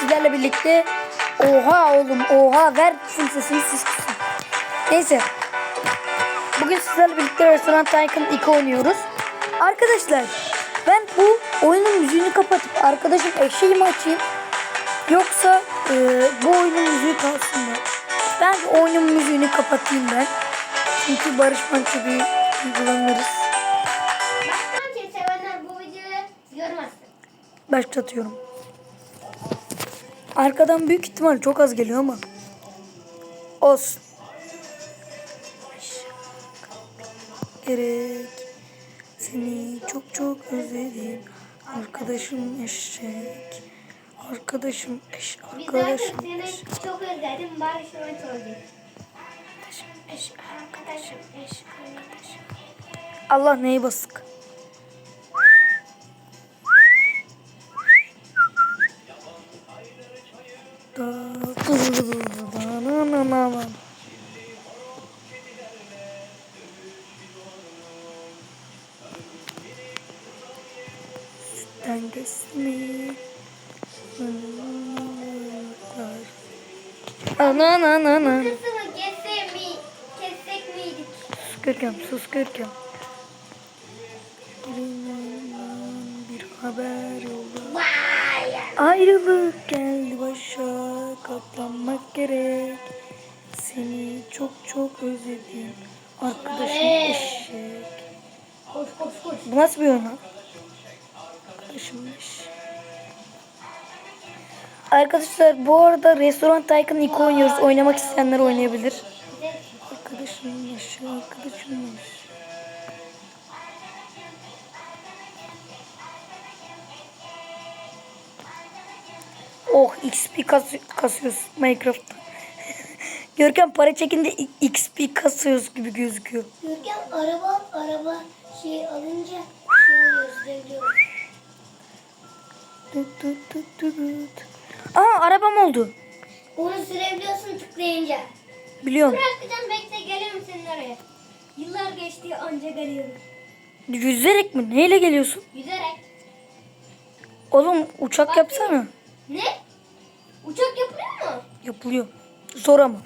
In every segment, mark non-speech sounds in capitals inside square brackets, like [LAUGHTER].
sizlerle birlikte Oha oğlum oha ver sesini kısın. Neyse. Bugün sizlerle birlikte Restoran Tycoon 2 oynuyoruz. Arkadaşlar ben bu oyunun müziğini kapatıp arkadaşım eşeği mi açayım? Yoksa e, bu oyunun müziği kalsın mı? Ben oyunun müziğini kapatayım ben. Çünkü Barış Manço bir görmezsin. Başlatıyorum. Arkadan büyük ihtimal çok az geliyor ama. Olsun. Gerek. Seni çok çok özledim. Arkadaşım eşek. Arkadaşım eş. Arkadaşım seni eş. çok özledim. Barış Manço olacak. Arkadaşım eş. Arkadaşım, eş, arkadaşım. Allah neyi basık. Sütten kesimi. Ana na na na. Kısmı kesse mi, kessek miydik? Sus Görkem, sus Görkem. Bir haber. Vay! Ayrılık geldi başa katlanmak gerek. Seni çok çok özledim. Arkadaşım eşek. Koş koş koş. Bu nasıl bir oyun lan? Arkadaşım eşek. Arkadaşlar bu arada Restoran Tycoon 2 oynuyoruz. Oynamak isteyenler oynayabilir. Arkadaşım eşek, arkadaşım eşek. Oh XP kas kasıyoruz Minecraft'ta. [LAUGHS] Görkem para çekince XP kasıyoruz gibi gözüküyor. Görkem araba araba şey alınca şey oluyor sürebiliyor. Tut tut tut tut tut. Aa arabam oldu. Onu sürebiliyorsun tıklayınca. Biliyorum. Bırakacağım bekle geliyorum senin oraya. Yıllar geçti anca geliyorum. Yüzerek mi? Neyle geliyorsun? Yüzerek. Oğlum uçak yapsana. Ne? Yapılıyor. Zor ama.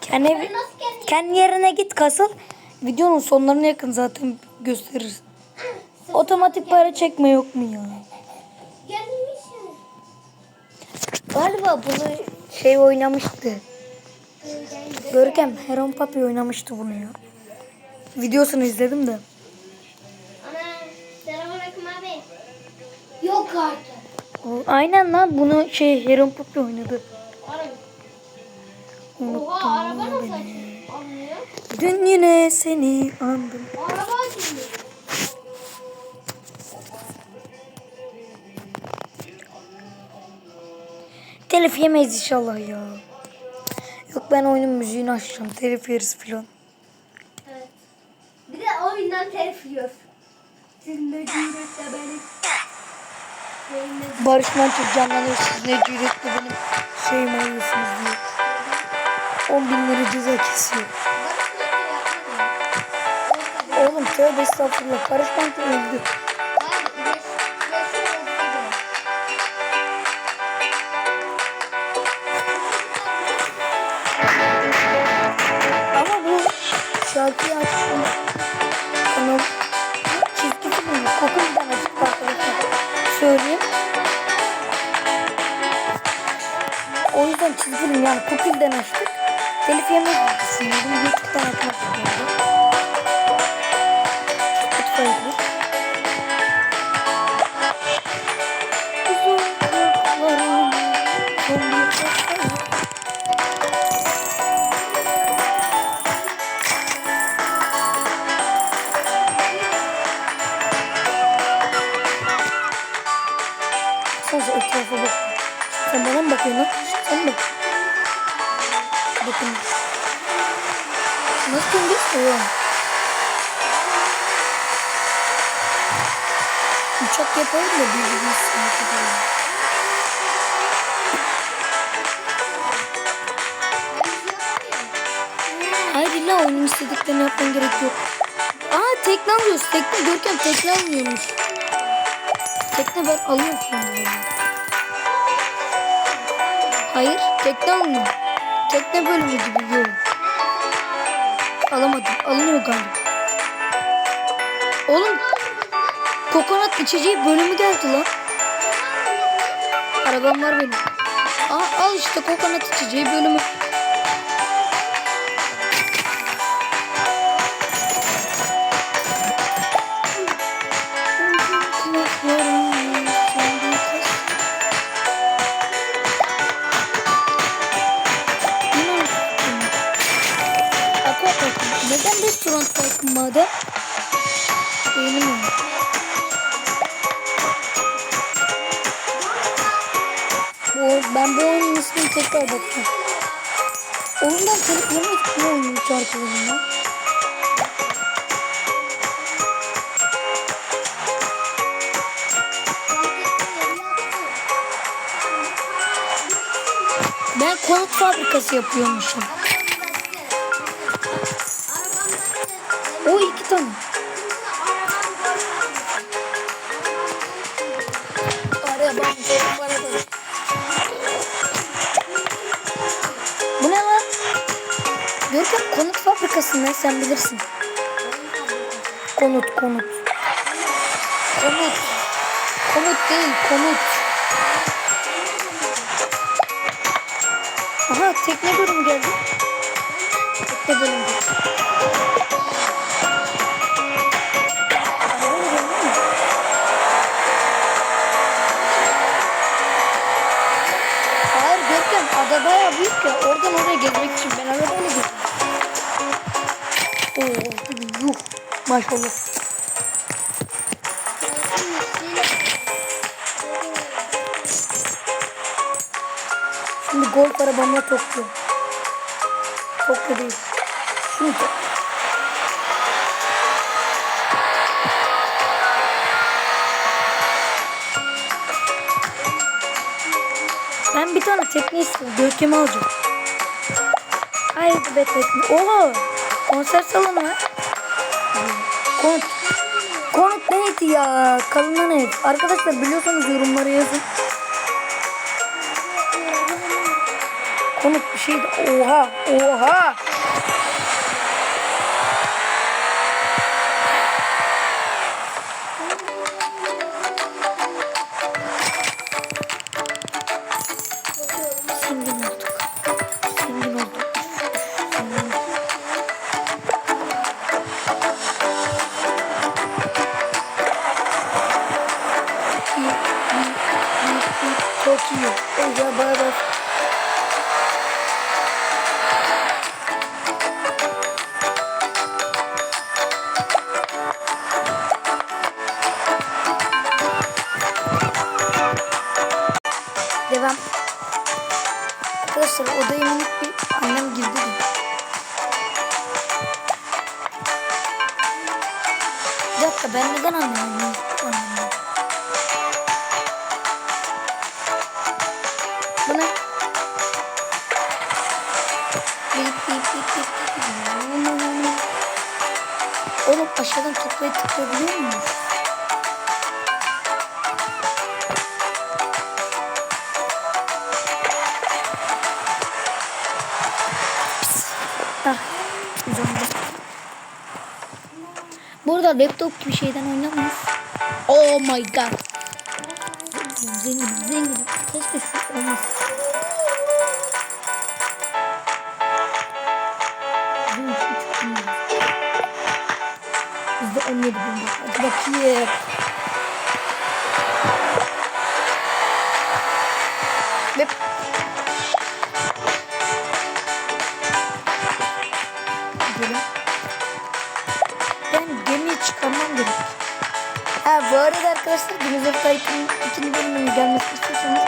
Kendi, kendi yerine git kasıl. Videonun sonlarına yakın zaten gösteririz. Otomatik para çekme yok mu ya? Galiba bunu şey oynamıştı. Görkem Heron Papi oynamıştı bunu ya. Videosunu izledim de. Aynen lan bunu şey Heron Papi oynadı. Unuttum Oha araba nasıl? Anlıyor. Dün yine seni andım. Araba açılıyor. Telif yemeyiz inşallah ya. Yok ben oyunun müziğini açacağım. Telif yeriz filan. Evet. Bir de oyundan telif yiyoruz. Siz ne cüretle beni. Barış Manço canlanıyor. Siz ne cüretle benim şeyimi alıyorsunuz diye. 10 bin lira ceza kesiyor. Oğlum tövbe estağfurullah. Barış Manço öldü. Ama bu şarkıyı açtım. Kanal çizgi film mi? Kokul'dan açıp arkadaşlar. Söyleyeyim. Film yani Kokul'dan açtık. Telif yemeyi düşünüyordum. YouTube'dan atmak istiyordum. Spotify'da. Sadece etrafa bak. Sen bana mı bakıyorsun lan? Sen bak. Bakın. Nasıl döndü? Oha. Uçak yapalım da birbirimizi sınıf yapalım. Hayır illa oyunun istediklerini yapman gerek yok. Aa tekne alıyoruz. Tekne Görkem tekne almıyormuş. Tekne ben alıyorum şimdi. Hayır. Tekne alınıyor. Tekne bölümü gibi yok. Alamadım. Alınıyor galiba. Oğlum kokonat içeceği bölümü geldi lan. Arabam var benim. Aa, al işte kokonat içeceği bölümü. Kalkınmadı? Beğenmiyorum. Bu, ben bu oyunun ismini tekrar bakacağım. Oyundan telefonu ne oynuyor şarkılarından? Ben konut fabrikası yapıyormuşum. Konut fabrikası ne sen bilirsin. Konut konut. Konut. Konut değil konut. Aha tekne bölümü geldi. Tekne bölümü. Hayır Görkem ada bayağı büyük ya. Oradan oraya gezmek için ben Maşallah. Şimdi golf arabamla Tokyo. Tokyo değil. Şimdi. Ben bir tane tekne istiyorum. Görkem'i alacağım. Hayır be tekne. Oha! Konser salonu var. Konut. Konut neydi ya? Kalınan ev. Arkadaşlar biliyorsanız yorumlara yazın. Konut bir şeydi. Oha! Oha! Arkadaşlar odaya minik bir annem girdi. Bir dakika ben neden? Anlamıyorum. Bu ne? Bip, bip, bip, bip. Oğlum aşağıdan toplayıp tıklayabiliyor muyuz? Ah, uzandı. Burada laptop gibi şeyden oynamıyoruz. Oh my god. Zenginim, zenginim, zenginim. Keşke şu bin lira. Bizde 17 bin. Hadi bakayım. Ben gemiye çıkarmam gerek. Ha bu arada arkadaşlar Dinozor Tycoon'un ikinci bölümünün gelmesini istiyorsanız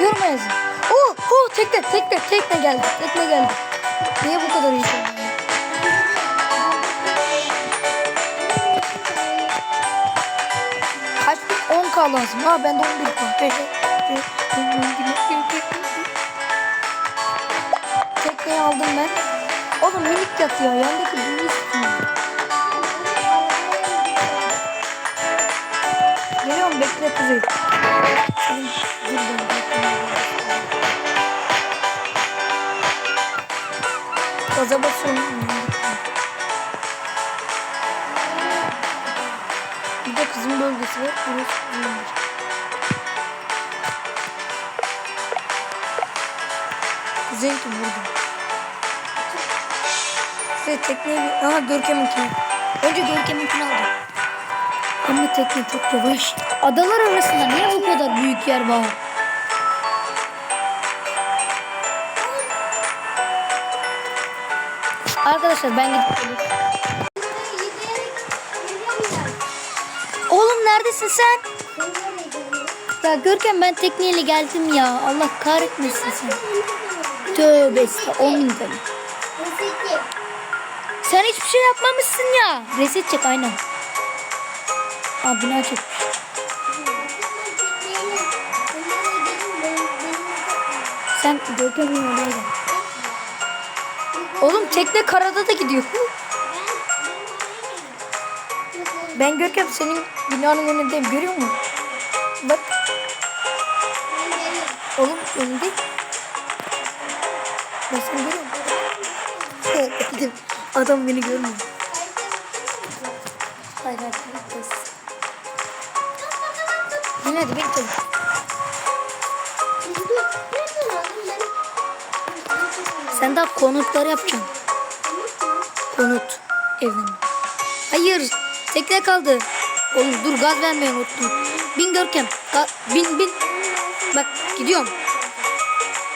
yoruma yazın. Oh, oh tekne tekne tekne geldi tekne geldi. Niye bu kadar iyi söylüyorsun? Kaç bin? 10k lazım. Ha bende 11k. Tekneyi aldım ben. Oğlum minik yatıyor. Yandaki büyüğü istiyor. bekle kuzey. Dur ben Gaza basıyorum. Bir de kızın bölgesi var. Burası kızındır. Kuzey ki burada. Kuzey tekneyi... Aha Görkem'inkini. Önce Görkem'inkini aldım. Ama tekne çok yavaş. Adalar arasında niye bu kadar büyük yer var? Arkadaşlar ben gidip. Oğlum neredesin sen? Ya Görkem ben tekneyle geldim ya. Allah kahretmesin sen. Tövbe estağfurullah. Sen hiçbir şey yapmamışsın ya. Reset çek aynen. Aa bina. Sen Görkem'in oraya gel. Oğlum tekne karada da gidiyor. Ben Görkem senin binanın önündeyim görüyor musun? Bak oğlum önünde. Ben seni görüyor musun? [LAUGHS] Adam beni görmüyor. Hayır hayır. Yine de bekle. Sen daha konutları yapacaksın. Konut evin. Hayır. Tekne kaldı. Oğlum dur gaz vermeyi unuttum. Bin Görkem. Ga- bin bin. Bak gidiyorum.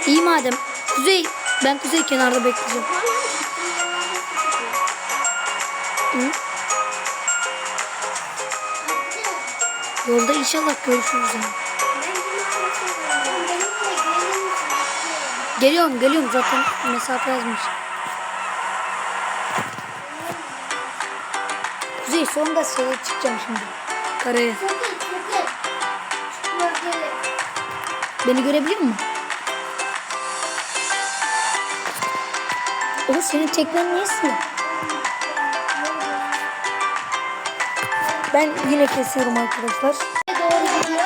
İyi madem. Kuzey. Ben kuzey kenarda bekleyeceğim. Hı? Yolda inşallah görüşürüz. Yani. Geliyorum geliyorum zaten mesafe yazmış. Kuzey sonunda şeye çıkacağım şimdi. Karaya. Beni görebiliyor musun? O senin teknen niye siyah? Ben yine kesiyorum arkadaşlar. Doğru gidiyor.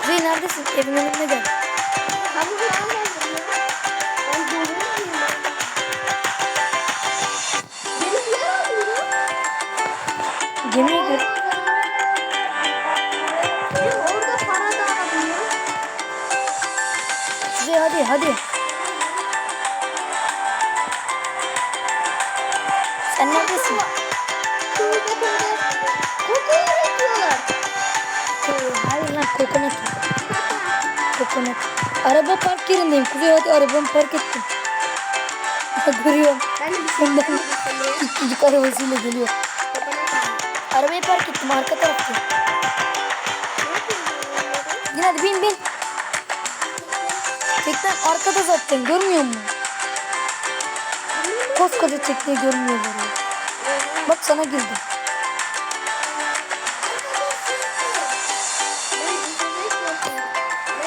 Kuzey neredesin? Evin önüne gel. Gemiye alıyor. Kuzey hadi hadi. Kokonat. Kokonat. Araba park yerindeyim. Kuzey hadi arabamı park ettim. [LAUGHS] Görüyorum. Ben de bir şey [LAUGHS] küçücük arabasıyla geliyor. Arabayı park ettim arka tarafta. Yine hadi bin bin. Teknen arkada zaten görmüyor musun? Koskoca tekneyi görmüyorlar. Bak sana girdim.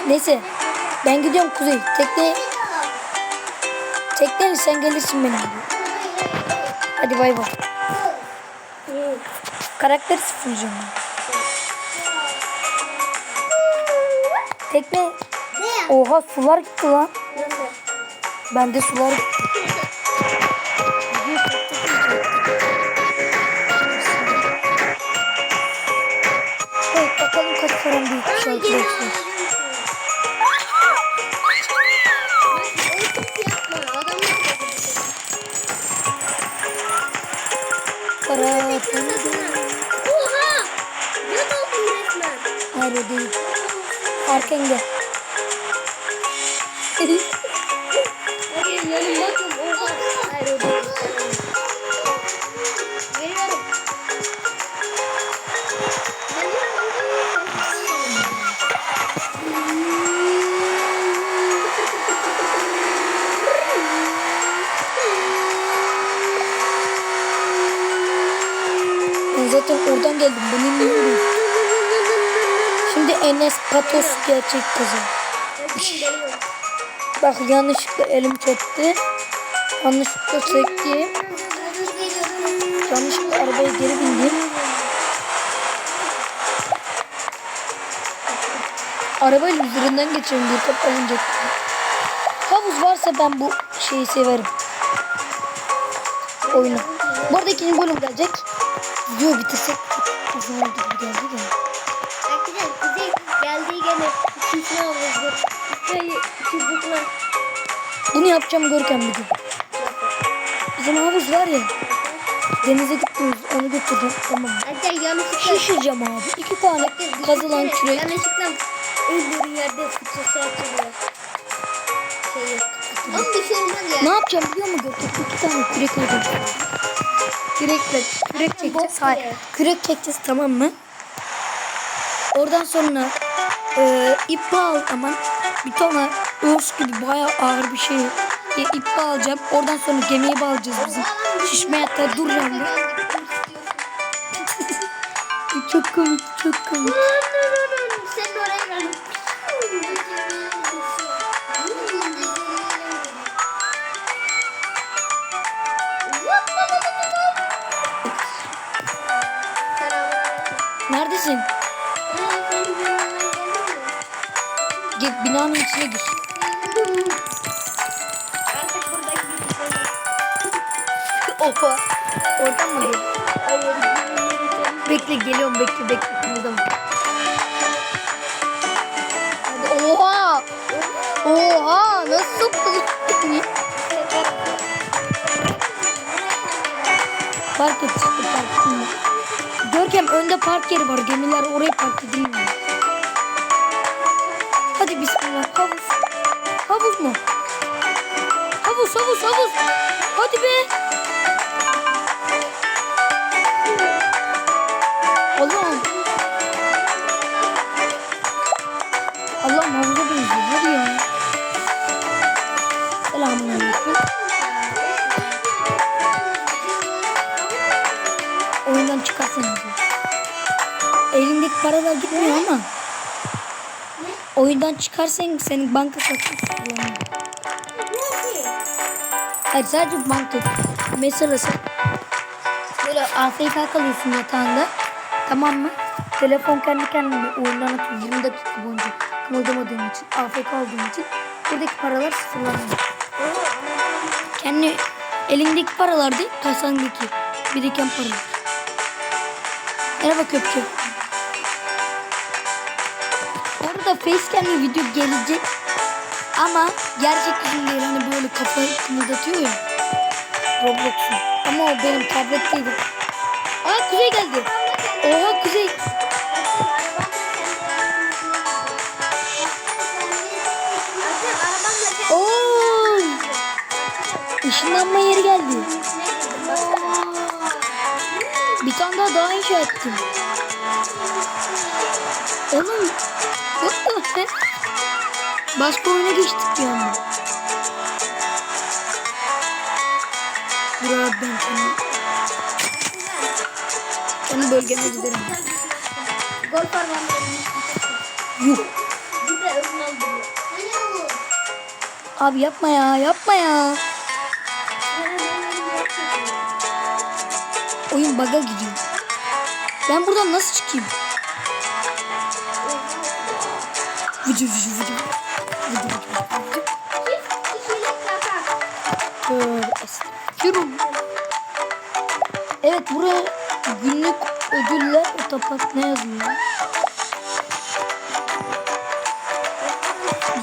Neyse ben gidiyorum Kuzey. Tekne tekneyle sen gelirsin benim gibi. Hadi bay bay. Karakter ben. Tekne oha sular gitti lan. Bende sular gitti. Evet bakalım kaç param büyükmüş arkadaşlar. Arkanda. Hadi Patos gerçek kızı. Bak yanlışlıkla elim çöktü. Yanlışlıkla çektim. Yanlışlıkla arabaya geri bindim. Arabayla üzerinden geçiyorum bir kap alınca. Havuz varsa ben bu şeyi severim. Oyunu. Bu arada ikinci bölüm gelecek. Video bitirsek uzun oldu gibi geldi de. Gene ikinci oldu. Böyle çubuklar. Bunu yapacağım Görkem bir gün. Bizim havuz var ya. Denize gitmiyoruz. Onu götüreceğim. Tamam mı? Arkadaşlar yanlışlıkla. Şişireceğim abi. İki tane kazılan kürek. Yanlışlıkla öldüğün yerde fıçısı açılıyor. Şey yok. Ama bir şey olmaz ya. Ne yapacağım biliyor musun Görkem? İki tane kürek alacağım. Kürekle, kürek çekeceğiz. Hayır. Kürek çekeceğiz tamam mı? Oradan sonra e, ip al aman bir tane örs gibi bayağı ağır bir şey. E, ip alacağım. Oradan sonra gemiye bağlayacağız bizim. Şişme yatağı dur yandı. [LAUGHS] Çok komik, çok komik. Gel binanın içine gir. Opa. Oradan mı geliyor? Bekle geliyorum bekle bekle. Kımıldama. Oha. Oha nasıl soktun? Park et çıktı park. Görkem önde park yeri var. Gemiler oraya park edilmiyor. Oyundan çıkarsan senin banka kullanıyor. Hayır sadece banka. Mesela sen böyle AFK kalıyorsun yatağında. Tamam mı? Telefon kendi kendine oyundan atıyor. 20 dakika boyunca kımıldamadığın için, AFK olduğun için buradaki paralar sıfırlanıyor. Kendi elindeki paralar değil, kasandaki biriken paralar. Merhaba köpçü. Orada facecam'li video gelecek. Ama gerçek yüzüm değil. Hani böyle kafayı kımıldatıyor ya. Roblox'un. Ama o benim tabletteydi. Aa Kuzey geldi. Oha Kuzey. Oo. Işınlanma yeri geldi. Bir tane daha daha inşa ettim. Oğlum. Başka oyuna geçtik bir anda. Buraya ben kendi, kendi bölgeme giderim. Golf arabamda Yuh. Abi yapma ya yapma ya. Oyun bug'a gidiyor. Ben buradan nasıl çıkayım? Vıcı vıcı vıcı. Vıcı vıcı. Tövbe estağfurullah. Evet buraya günlük ödüller otopark ne yazıyor?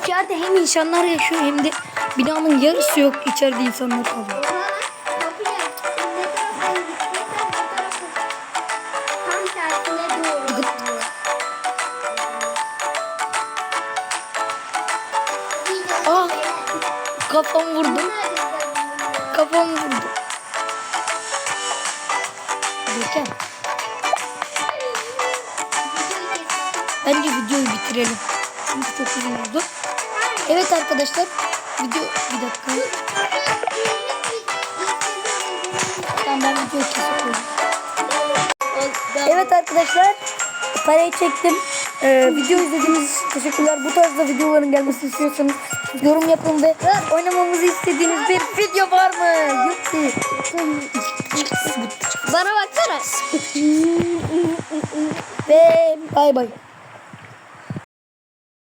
İçeride hem insanlar yaşıyor hem de binanın yarısı yok. İçeride insanlar kalıyor. Görkem bence videoyu bitirelim. Çünkü çok uzun oldu. Evet arkadaşlar video bir dakika. Tamam ben videoyu kesiyorum. Evet arkadaşlar parayı çektim. Ee, video izlediğiniz için teşekkürler. Bu tarzda videoların gelmesini istiyorsanız yorum yapın ve oynamamızı istediğiniz bir video var mı? Yupsi. Bana baksana. Ve bay bay.